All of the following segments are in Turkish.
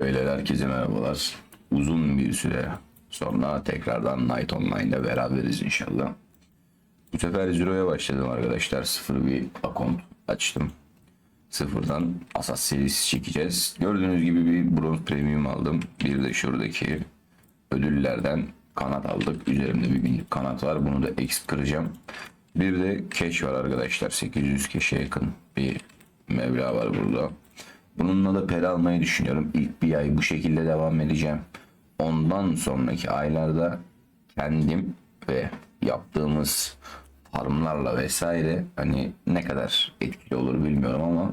Beyler herkese merhabalar. Uzun bir süre sonra tekrardan Night Online'da beraberiz inşallah. Bu sefer Zero'ya başladım arkadaşlar. Sıfır bir akont açtım. Sıfırdan Asas serisi çekeceğiz. Gördüğünüz gibi bir bronz premium aldım. Bir de şuradaki ödüllerden kanat aldık. Üzerimde bir günlük kanat var. Bunu da exp kıracağım. Bir de cash var arkadaşlar. 800 cash'e yakın bir meblağ var burada. Bununla da peri almayı düşünüyorum. İlk bir ay bu şekilde devam edeceğim. Ondan sonraki aylarda kendim ve yaptığımız farmlarla vesaire hani ne kadar etkili olur bilmiyorum ama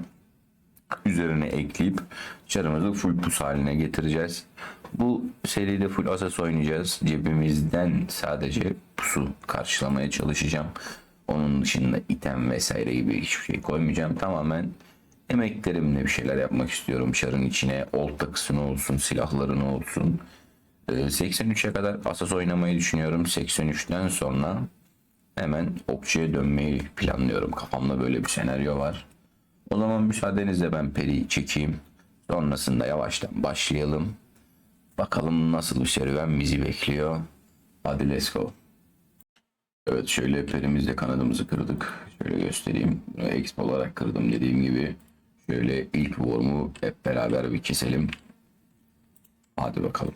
üzerine ekleyip çarımızı full pus haline getireceğiz. Bu seride full asas oynayacağız. Cebimizden sadece pusu karşılamaya çalışacağım. Onun dışında item vesaire gibi hiçbir şey koymayacağım. Tamamen emeklerimle bir şeyler yapmak istiyorum. Çarın içine old takısını olsun, silahlarını olsun. Ee, 83'e kadar asas oynamayı düşünüyorum. 83'ten sonra hemen okçuya dönmeyi planlıyorum. Kafamda böyle bir senaryo var. O zaman müsaadenizle ben peri çekeyim. Sonrasında yavaştan başlayalım. Bakalım nasıl bir serüven bizi bekliyor. Hadi let's go. Evet şöyle perimizle kanadımızı kırdık. Şöyle göstereyim. Bunu exp olarak kırdım dediğim gibi. Şöyle ilk worm'u hep beraber bir keselim. Hadi bakalım.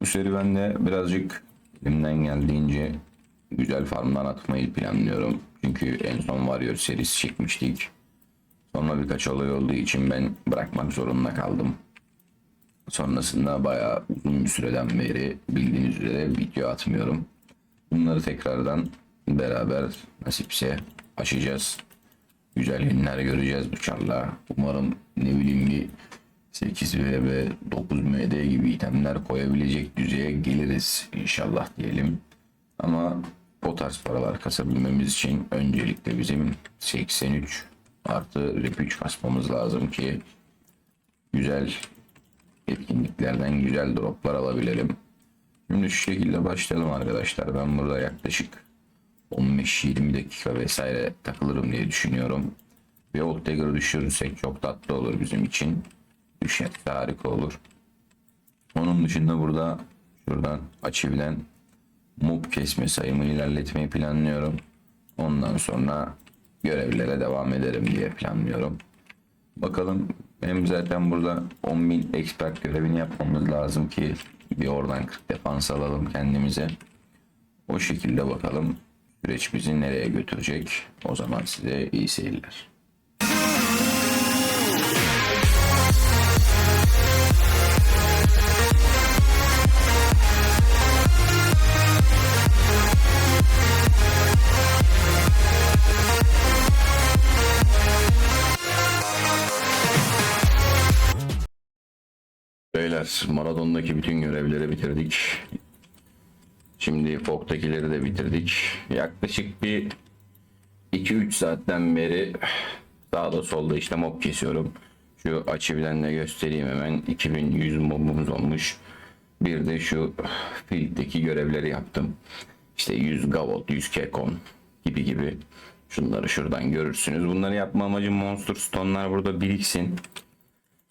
Bu serüvende birazcık elimden geldiğince güzel farmdan atmayı planlıyorum. Çünkü en son Warrior serisi çekmiştik. Sonra birkaç olay olduğu için ben bırakmak zorunda kaldım. Sonrasında bayağı uzun bir süreden beri bildiğiniz üzere video atmıyorum. Bunları tekrardan beraber nasipse aşacağız. Güzel günler göreceğiz çarla. Umarım ne bileyim bir 8 VB 9 MD gibi itemler koyabilecek düzeye geliriz inşallah diyelim. Ama o tarz paralar kasabilmemiz için öncelikle bizim 83 artı rep 3 kasmamız lazım ki güzel etkinliklerden güzel droplar alabilelim. Şimdi şu şekilde başlayalım arkadaşlar. Ben burada yaklaşık 15-20 dakika vesaire takılırım diye düşünüyorum. Old dagger düşürürsek çok tatlı olur bizim için. Düşerse harika olur. Onun dışında burada şuradan açıbilen mob kesme sayımı ilerletmeyi planlıyorum. Ondan sonra görevlere devam ederim diye planlıyorum. Bakalım benim zaten burada 10.000 expert görevini yapmamız lazım ki bir oradan 40 defans alalım kendimize. O şekilde bakalım süreç bizi nereye götürecek. O zaman size iyi seyirler. Beyler Maradon'daki bütün görevleri bitirdik. Şimdi Fog'takileri de bitirdik. Yaklaşık bir 2-3 saatten beri sağda solda işte mob kesiyorum. Şu açıbilenle göstereyim hemen. 2100 mobumuz olmuş. Bir de şu field'deki görevleri yaptım. İşte 100 gavot, 100 kekon gibi gibi. Şunları şuradan görürsünüz. Bunları yapma amacım Monster Stone'lar burada biriksin.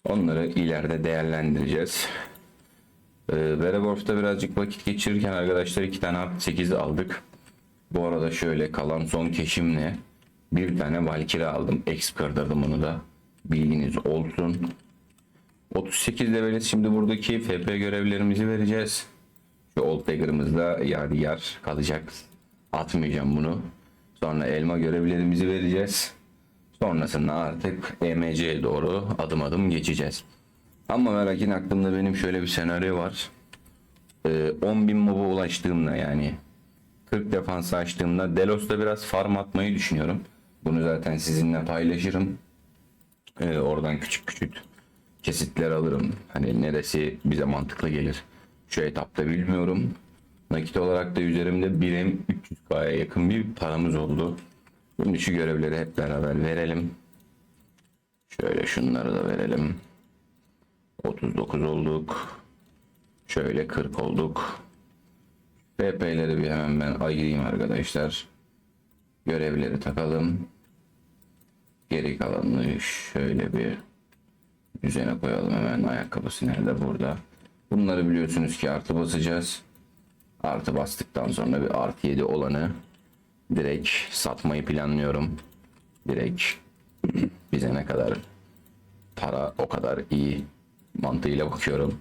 Onları ileride değerlendireceğiz. Werewolf'ta birazcık vakit geçirirken arkadaşlar iki tane artı 8 aldık. Bu arada şöyle kalan son keşimle bir tane Valkyrie aldım. Exp kırdırdım onu da. Bilginiz olsun. 38 leveliz. Şimdi buradaki FP görevlerimizi vereceğiz. Şu Old Dagger'ımızda yadigar kalacak. Atmayacağım bunu. Sonra elma görevlerimizi vereceğiz. Sonrasında artık EMC'ye doğru adım adım geçeceğiz. Ama ve lakin aklımda benim şöyle bir senaryo var. Ee, 10.000 moba ulaştığımda yani 40 defans açtığımda Delos'ta biraz farm atmayı düşünüyorum. Bunu zaten sizinle paylaşırım. Ee, oradan küçük küçük kesitler alırım. Hani neresi bize mantıklı gelir. Şu etapta bilmiyorum. Nakit olarak da üzerimde 1M 300K'ya yakın bir paramız oldu. Şimdi şu görevleri hep beraber verelim. Şöyle şunları da verelim. 39 olduk. Şöyle 40 olduk. PP'leri bir hemen ben ayırayım arkadaşlar. Görevleri takalım. Geri kalanını şöyle bir Üzerine koyalım hemen ayakkabısı nerede burada. Bunları biliyorsunuz ki artı basacağız. Artı bastıktan sonra bir artı 7 olanı direkt satmayı planlıyorum. Direkt bize ne kadar para o kadar iyi mantığıyla bakıyorum.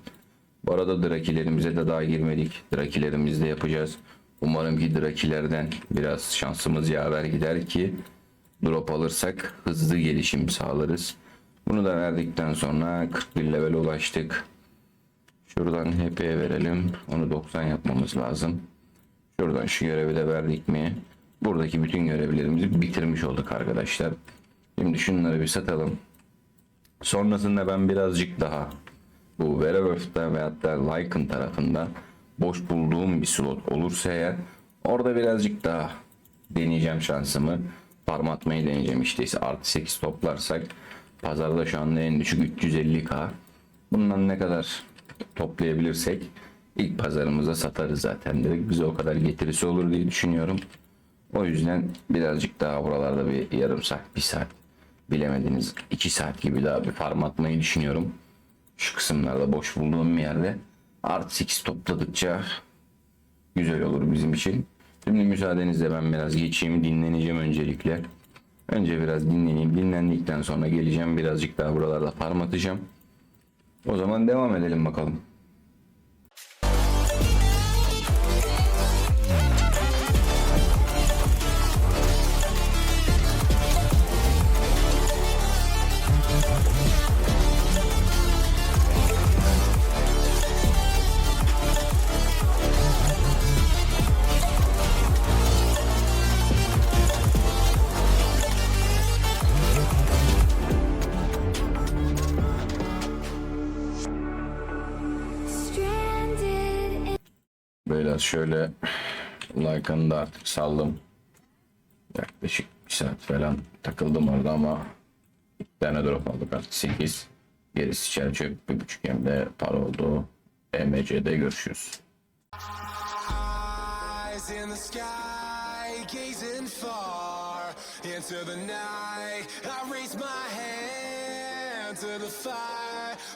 Bu arada drakilerimize de daha girmedik. Drakilerimizi de yapacağız. Umarım ki drakilerden biraz şansımız yaver gider ki drop alırsak hızlı gelişim sağlarız. Bunu da verdikten sonra 41 level ulaştık. Şuradan HP'ye verelim. Onu 90 yapmamız lazım. Şuradan şu görevi de verdik mi? Buradaki bütün görevlerimizi bitirmiş olduk arkadaşlar. Şimdi şunları bir satalım. Sonrasında ben birazcık daha bu Werewolf'ta veyahut da Lycan tarafında boş bulduğum bir slot olursa eğer orada birazcık daha deneyeceğim şansımı. Farm atmayı deneyeceğim işte ise artı 8 toplarsak pazarda şu anda en düşük 350k. Bundan ne kadar toplayabilirsek ilk pazarımıza satarız zaten direkt bize o kadar getirisi olur diye düşünüyorum. O yüzden birazcık daha buralarda bir yarım saat, bir saat bilemediniz 2 saat gibi daha bir farm atmayı düşünüyorum. Şu kısımlarda boş bulduğum bir yerde artı 8 topladıkça güzel olur bizim için. Şimdi müsaadenizle ben biraz geçeyim dinleneceğim öncelikle. Önce biraz dinleneyim. Dinlendikten sonra geleceğim birazcık daha buralarda farm atacağım. O zaman devam edelim bakalım. Biraz şöyle Lycan'ı da artık saldım. Yaklaşık bir saat falan takıldım orada ama bir tane drop aldık artık 8. Gerisi içeri çöp bir buçuk hem de para oldu. EMC'de görüşürüz. in the sky, gazing far into the night. I raise my hand to the fire,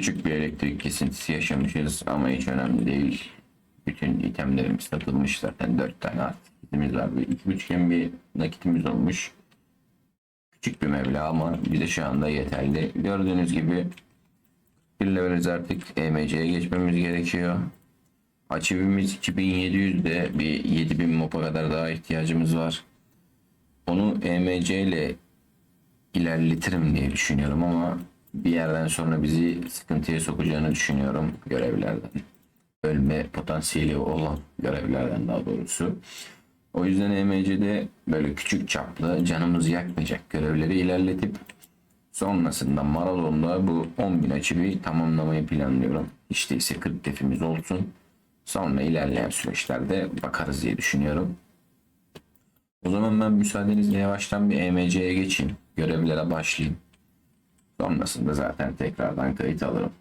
Küçük bir elektrik kesintisi yaşamışız ama hiç önemli değil. Bütün itemlerimiz satılmış zaten 4 tane artık var. Bir iki buçuk bir nakitimiz olmuş. Küçük bir meblağ ama bize şu anda yeterli. Gördüğünüz gibi bir leveliz artık EMC'ye geçmemiz gerekiyor. Açıvimiz 2700 de bir 7000 mopa kadar daha ihtiyacımız var. Onu EMC ile ilerletirim diye düşünüyorum ama bir yerden sonra bizi sıkıntıya sokacağını düşünüyorum görevlerden. Ölme potansiyeli olan görevlerden daha doğrusu. O yüzden EMC'de böyle küçük çaplı canımızı yakmayacak görevleri ilerletip sonrasında Maradon'da bu 10.000 açığı tamamlamayı planlıyorum. İşte ise 40 defimiz olsun. Sonra ilerleyen süreçlerde bakarız diye düşünüyorum. O zaman ben müsaadenizle yavaştan bir EMC'ye geçeyim. Görevlere başlayayım. Sonrasında zaten tekrardan kayıt alırım.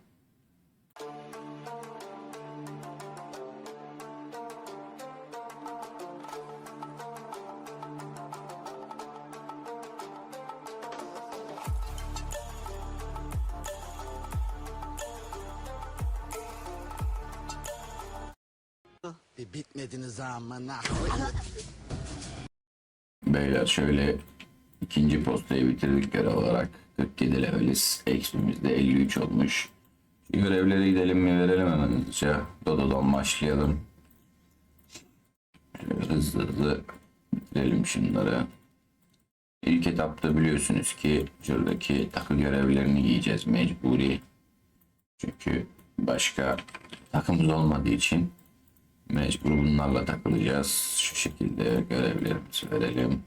Bir bitmediniz amına. Beyler şöyle ikinci postayı bitirdik görev olarak. 47 leveliz. Ekstremiz de 53 olmuş. Şu görevlere gidelim mi verelim hemen hızlıca. Dodo'dan başlayalım. Şöyle hızlı hızlı bitirelim şunları. İlk etapta biliyorsunuz ki şuradaki takı görevlerini giyeceğiz mecburi. Çünkü başka takımız olmadığı için mecbur bunlarla takılacağız. Şu şekilde görevlerimizi verelim.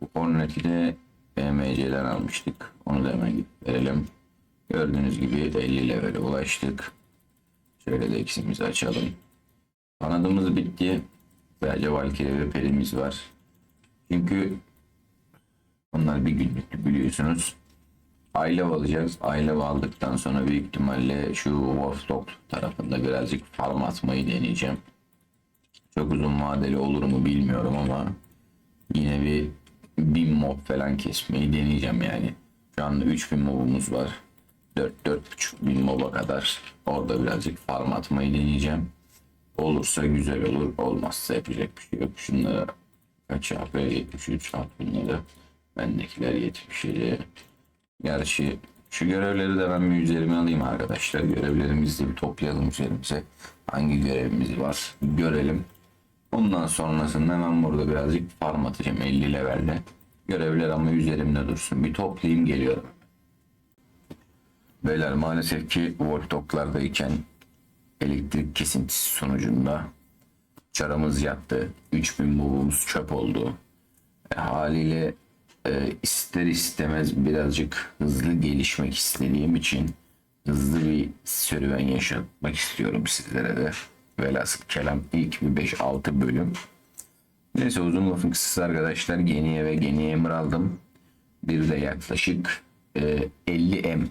Bu korneti de BMC'den almıştık. Onu da hemen gidip verelim. Gördüğünüz gibi 50 level'e ulaştık. Şöyle de eksimizi açalım. Kanadımız bitti. Sadece Valkyrie ve Peri'miz var. Çünkü onlar bir günlük biliyorsunuz. Aile alacağız. Aile aldıktan sonra büyük ihtimalle şu Wolfdog tarafında birazcık farm atmayı deneyeceğim. Çok uzun vadeli olur mu bilmiyorum ama yine bir 1000 mob falan kesmeyi deneyeceğim yani. Şu anda 3000 mobumuz var. 4-4.5 bin moba kadar orada birazcık farm atmayı deneyeceğim. Olursa güzel olur. Olmazsa yapacak bir şey yok. Şunlara kaç AP 73 at bunları. Bendekiler 77. Gerçi şu görevleri de ben bir üzerime alayım arkadaşlar. Görevlerimizi bir toplayalım üzerimize. Hangi görevimiz var görelim. Ondan sonrasında hemen burada birazcık farm atacağım 50 levelde. Görevler ama üzerimde dursun. Bir toplayayım geliyorum. Beyler maalesef ki Voltok'lardayken elektrik kesintisi sonucunda çarımız yattı. 3000 mobumuz çöp oldu. E, haliyle e, ister istemez birazcık hızlı gelişmek istediğim için hızlı bir serüven yaşatmak istiyorum sizlere de. Velhasıl kelam ilk bir 5-6 bölüm. Neyse uzun lafın kısası arkadaşlar Geniye ve Geniye Emir aldım. Bir de yaklaşık e, 50 M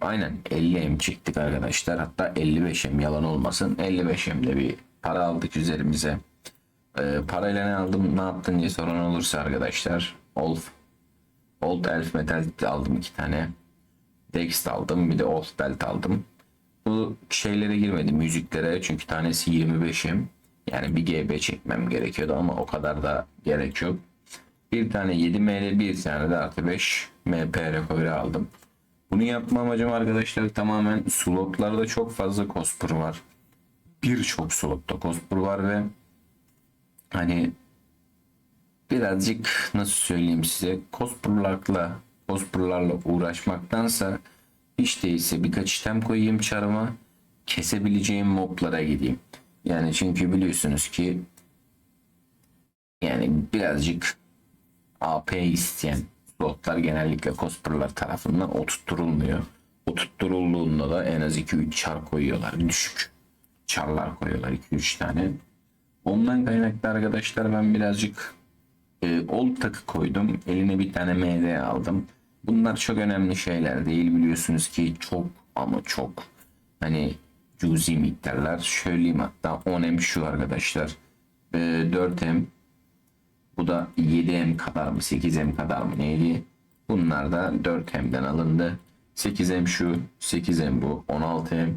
Aynen 50M çektik arkadaşlar. Hatta 55M yalan olmasın. 55M'de bir para aldık üzerimize. Ee, parayla ne aldım ne yaptın diye soran olursa arkadaşlar. Old, Old Elf Metal aldım iki tane. Dex aldım bir de Old Belt aldım. Bu şeylere girmedim müziklere çünkü tanesi 25M. Yani bir GB çekmem gerekiyordu ama o kadar da gerek yok. Bir tane 7ML bir tane de artı 5 MP recovery aldım. Bunu yapma amacım arkadaşlar tamamen slotlarda çok fazla cospur var. Birçok slotta cospur var ve hani birazcık nasıl söyleyeyim size cospurlarla cospurlarla uğraşmaktansa hiç değilse birkaç item koyayım çarıma kesebileceğim moblara gideyim. Yani çünkü biliyorsunuz ki yani birazcık AP isteyen slotlar genellikle cosplay'lar tarafından oturtturulmuyor. Oturtturulduğunda da en az 2-3 çar koyuyorlar. Düşük çarlar koyuyorlar 2-3 tane. Ondan kaynaklı arkadaşlar ben birazcık e, old takı koydum. Eline bir tane MD aldım. Bunlar çok önemli şeyler değil biliyorsunuz ki çok ama çok hani cüzi miktarlar. Söyleyeyim hatta 10M şu arkadaşlar. E, 4M bu da 7M kadar mı 8M kadar mı neydi? Bunlar da 4M'den alındı. 8M şu, 8M bu, 16M.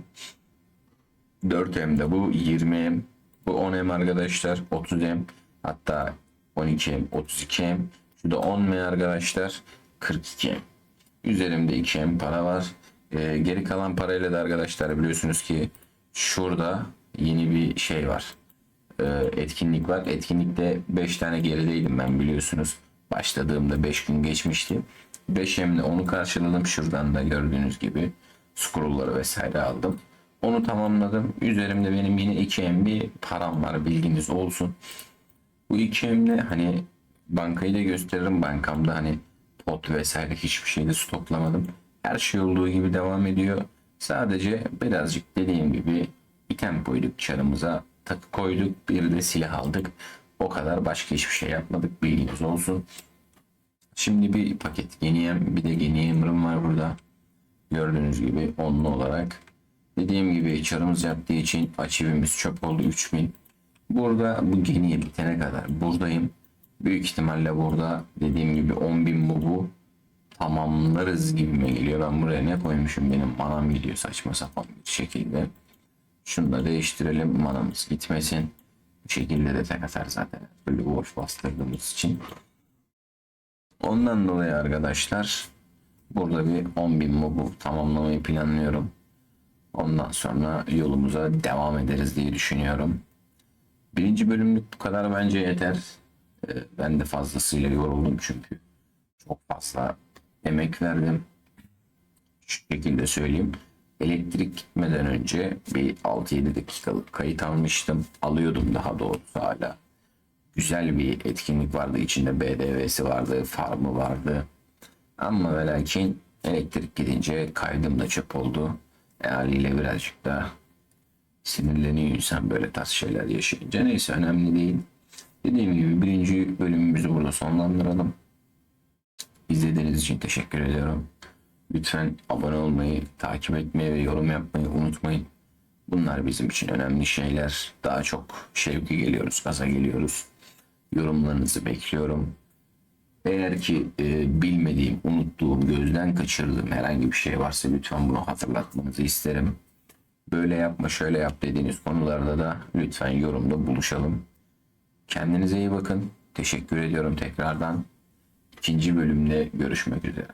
4M de bu, 20M. Bu 10M arkadaşlar, 30M. Hatta 12M, 32M. Şu da 10M arkadaşlar, 42M. Üzerimde 2M para var. Ee, geri kalan parayla da arkadaşlar biliyorsunuz ki şurada yeni bir şey var e, etkinlik var. Etkinlikte 5 tane gerideydim ben biliyorsunuz. Başladığımda 5 gün geçmişti. 5 hemle onu karşıladım şuradan da gördüğünüz gibi. Scroll'ları vesaire aldım. Onu tamamladım. Üzerimde benim yine 2 hem bir param var bilginiz olsun. Bu 2 hemle hani bankayı da gösteririm bankamda hani pot vesaire hiçbir şeyde stoklamadım. Her şey olduğu gibi devam ediyor. Sadece birazcık dediğim gibi item koyduk çarımıza takı koyduk bir de silah aldık. O kadar başka hiçbir şey yapmadık bilginiz olsun. Şimdi bir paket Geniyem bir de Geniyem'im var burada. Gördüğünüz gibi onlu olarak. Dediğim gibi çarımız yaptığı için açivimiz çöp oldu 3000. Burada bu Geniye bitene kadar buradayım. Büyük ihtimalle burada dediğim gibi 10.000 mobu tamamlarız gibime geliyor. Ben buraya ne koymuşum benim manam gidiyor saçma sapan bir şekilde. Şunu da değiştirelim. Manamız gitmesin. Bu şekilde de tek atar zaten. Böyle boş bastırdığımız için. Ondan dolayı arkadaşlar burada bir 10.000 mobu tamamlamayı planlıyorum. Ondan sonra yolumuza devam ederiz diye düşünüyorum. Birinci bölümlük bu kadar bence yeter. Ee, ben de fazlasıyla yoruldum çünkü çok fazla emek verdim. Şu şekilde söyleyeyim. Elektrik gitmeden önce bir 6-7 dakikalık kayıt almıştım. Alıyordum daha doğrusu hala. Güzel bir etkinlik vardı. İçinde BDV'si vardı, farmı vardı. Ama ve lakin elektrik gidince kaydım da çöp oldu. E, haliyle birazcık da sinirleniyor insan böyle tarz şeyler yaşayınca. Neyse önemli değil. Dediğim gibi birinci bölümümüzü burada sonlandıralım. İzlediğiniz için teşekkür ediyorum. Lütfen abone olmayı, takip etmeyi ve yorum yapmayı unutmayın. Bunlar bizim için önemli şeyler. Daha çok şevki geliyoruz, gaza geliyoruz. Yorumlarınızı bekliyorum. Eğer ki e, bilmediğim, unuttuğum, gözden kaçırdığım herhangi bir şey varsa lütfen bunu hatırlatmanızı isterim. Böyle yapma, şöyle yap dediğiniz konularda da lütfen yorumda buluşalım. Kendinize iyi bakın. Teşekkür ediyorum tekrardan. İkinci bölümde görüşmek üzere.